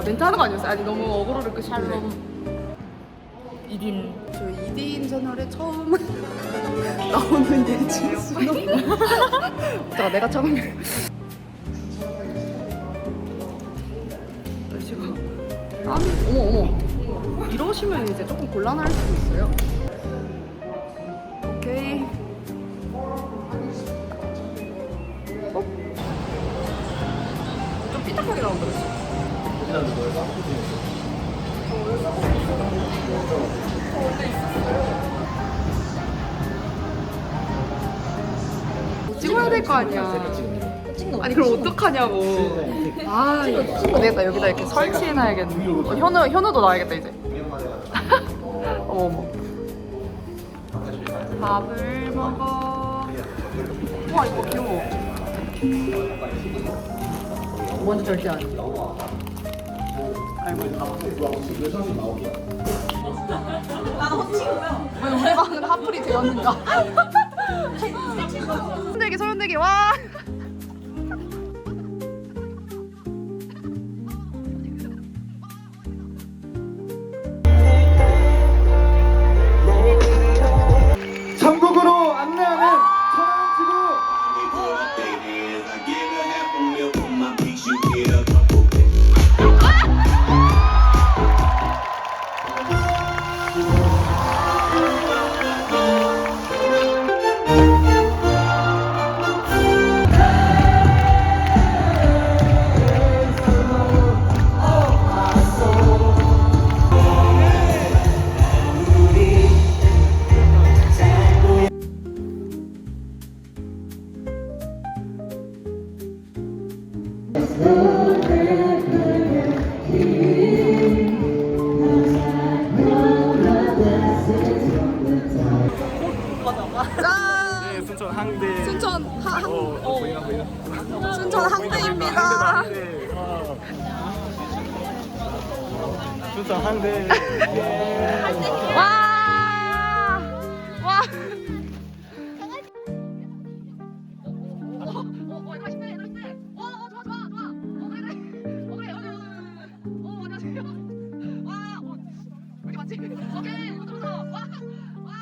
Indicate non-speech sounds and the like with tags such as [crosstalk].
아 멘트 하는 거 아니었어요? 아니 너무 어그로를 끄시길래 이딘. 저 2대1 채널에 처음 [laughs] 나오는 예지수 자 내가 처음. 날씨가 땀이 어머 어머. 이러시면 이제 조금 곤란할 수 있어요. 오케이. 어? 좀 삐딱하게 나온다 그치? 찍어야 될 거 아니야. 아니 그럼 어떡하냐고. 아 이거 찍어야 되겠다. 여기다 이렇게 설치해놔야겠네. 어, 현우 현우도 나야겠다 이제. [laughs] 어머 어머. 밥을 먹어. 와 이거 귀여워. 먼저 절대 안 해. 왜 우리 방은 하플이 되었는가? [laughs] 손대기 손대기 와. 네, 순천 항대. 순천 하, 하, 어, 보이나 보이나? 순천 항대입니다. 항대. 아. 순천 항대. 와 오케이 우승사 와! 와!